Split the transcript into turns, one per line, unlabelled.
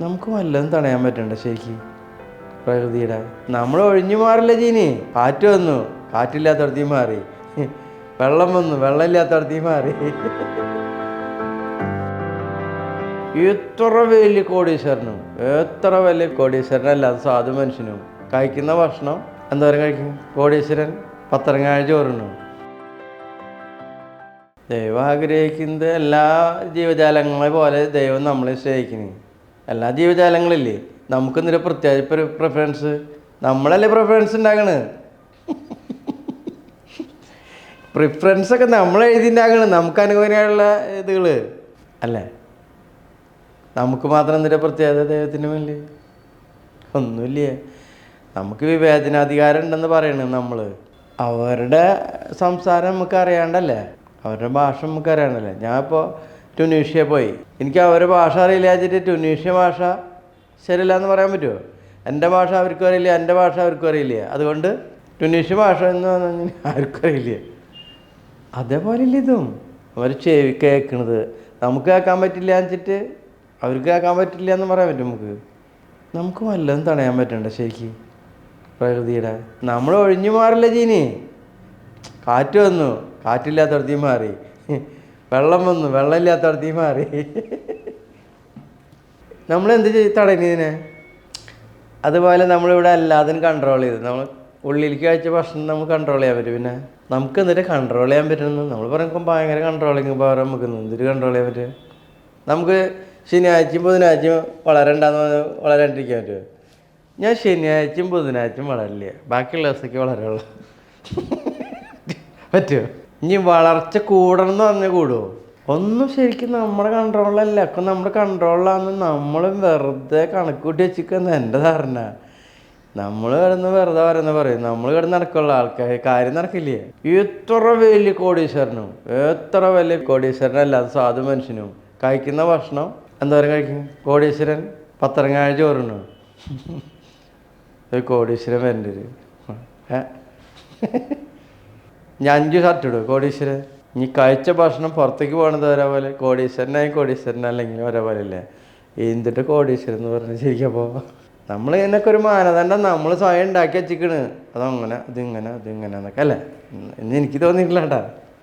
നമുക്ക് വല്ലതും തടയാൻ പറ്റണ്ട ശരിക്ക്? പ്രകൃതിയുടെ. നമ്മൾ ഒഴിഞ്ഞു മാറില്ല ജീനി. കാറ്റ് വന്നു. കാറ്റില്ലാത്തടത്തി മാറി. വെള്ളം വന്നു. വെള്ളമില്ലാത്തടത്തി മാറി. എത്ര വലിയ കോടീശ്വരനും. എത്ര വലിയ കോടീശ്വരനല്ലാതെ സാധു മനുഷ്യനും. കഴിക്കുന്ന ഭക്ഷണം എന്തോരം കഴിക്കും? കോടീശ്വരൻ പത്തരങ്ങാഴ് ചോറുണ്ണു. ദൈവം ആഗ്രഹിക്കുന്നത് എല്ലാ ജീവജാലങ്ങളെ പോലെ ദൈവം നമ്മളെ സ്നേഹിക്കുന്നു എല്ലാ ജീവജാലങ്ങളില്ലേ നമുക്കെന്തൊരു പ്രത്യേക പ്രിഫറൻസ് നമ്മളല്ലേ പ്രിഫറൻസ് ഉണ്ടാക്കണ് പ്രിഫറൻസ് ഒക്കെ നമ്മൾ എഴുതിണ്ടാക്കണ് നമുക്ക് അനുകൂലമായുള്ള ഇതുകൾ അല്ലേ? നമുക്ക് മാത്രം എന്തിന്റെ പ്രത്യേകത ദൈവത്തിന് വേണ്ടി ഒന്നുമില്ല? നമുക്ക് വിവേചനാധികാരം ഉണ്ടെന്ന് പറയണ നമ്മൾ അവരുടെ സംസാരം നമുക്ക് അറിയാണ്ടല്ലേ? അവരുടെ ഭാഷ നമുക്ക് അറിയാണ്ടല്ലേ ഞാൻ ടുനീഷ്യ പോയി. എനിക്ക് അവരെ ഭാഷ അറിയില്ല വെച്ചിട്ട് ടുനീഷ്യ ഭാഷ ശരിയല്ല എന്ന് പറയാൻ പറ്റുമോ എന്റെ ഭാഷ അവർക്കും അറിയില്ല എന്റെ ഭാഷ അവർക്കും അറിയില്ല. അതുകൊണ്ട് ടുനീഷ്യ ഭാഷ എന്ന് പറഞ്ഞാൽ ആർക്കും അറിയില്ല. അതേപോലെ ഇല്ല ഇതും. അവർ ചെവി കേൾക്കണത്. നമുക്ക് കേൾക്കാൻ പറ്റില്ല വെച്ചിട്ട് അവർക്ക് കേൾക്കാൻ പറ്റില്ല എന്ന് പറയാൻ പറ്റും നമുക്ക്. നമുക്ക് വല്ലതും തടയാൻ പറ്റണ്ട ശരിക്ക്? പ്രകൃതിയുടെ. നമ്മൾ ഒഴിഞ്ഞു മാറില്ല ജീനി? കാറ്റ് വന്നു. കാറ്റില്ലാത്തടത്തി മാറി. വെള്ളം വന്നു. വെള്ളമില്ലാത്തടത്തി മാറി. നമ്മൾ എന്ത് ചെയ്ത് തടയുന്നതിനെ അതുപോലെ നമ്മളിവിടെ അല്ലാതെ കൺട്രോൾ ചെയ്ത്. നമ്മൾ ഉള്ളിലേക്ക് കഴിച്ച ഭക്ഷണം നമുക്ക് കൺട്രോൾ ചെയ്യാൻ പറ്റും. പിന്നെ നമുക്ക് എന്നിട്ട് കൺട്രോൾ ചെയ്യാൻ പറ്റുന്നു നമ്മൾ പറയുമ്പോൾ ഭയങ്കര കൺട്രോളിങ് പവർ നമുക്ക് എന്തൊരു കൺട്രോൾ ചെയ്യാൻ പറ്റും? നമുക്ക് ശനിയാഴ്ചയും ബുധനാഴ്ചയും വളരണ്ടെന്ന് വളരാണ്ടിരിക്കാൻ പറ്റുമോ? ഞാൻ ശനിയാഴ്ചയും ബുധനാഴ്ചയും വളരില്ല ബാക്കിയുള്ള ദിവസമൊക്കെ വളരുള്ളൂ പറ്റുമോ? ഇനി വളർച്ച കൂടണം എന്ന് പറഞ്ഞാൽ കൂടുമോ ഒന്നും ശരിക്കും നമ്മുടെ കൺട്രോളിലല്ല ഒക്കെ നമ്മുടെ കൺട്രോളിലാണെന്ന് നമ്മൾ വെറുതെ കണക്ക് കൂട്ടി വെച്ചിരിക്കുന്ന. എന്റെ ധാരണ. നമ്മൾ കിടന്ന് വെറുതെ പറയുന്ന പറയും. നമ്മൾ കിടന്ന് നടക്കുള്ള ആൾക്കാർ കാര്യം നടക്കില്ലേ? എത്ര വലിയ കോടീശ്വരനും എത്ര വലിയ കോടീശ്വരനല്ലാതെ സാധു മനുഷ്യനും. കഴിക്കുന്ന ഭക്ഷണം എന്തോരം കഴിക്കും? കോടീശ്വരൻ പത്തരങ്ങാഴ് ചോറിന് ഒരു കോടീശ്വരൻ വരേണ്ടി വരും ഏ? ഞാൻ അഞ്ച് ഷർട്ട് ഇടും കോടീശ്വരൻ. ഇനി കഴിച്ച ഭക്ഷണം പുറത്തേക്ക് പോകണത് ഒരേപോലെ കോടീശ്വരനായി കോടീശ്വരൻ അല്ലെങ്കിൽ ഒരേപോലെ അല്ലേ എന്തിട്ട് കോടീശ്വരൻ എന്ന് പറഞ്ഞ് ശരിക്കപ്പോൾ നമ്മൾ ഇതിനൊക്കെ ഒരു മാനദണ്ഡം നമ്മൾ സ്വയം ഉണ്ടാക്കി വെച്ചിക്കണ് അതങ്ങനെ അതിങ്ങനെ ഇതിങ്ങനെ എന്നൊക്കെ അല്ലേ? എന്ന് എനിക്ക് തോന്നിയിട്ടില്ല കേട്ടാ.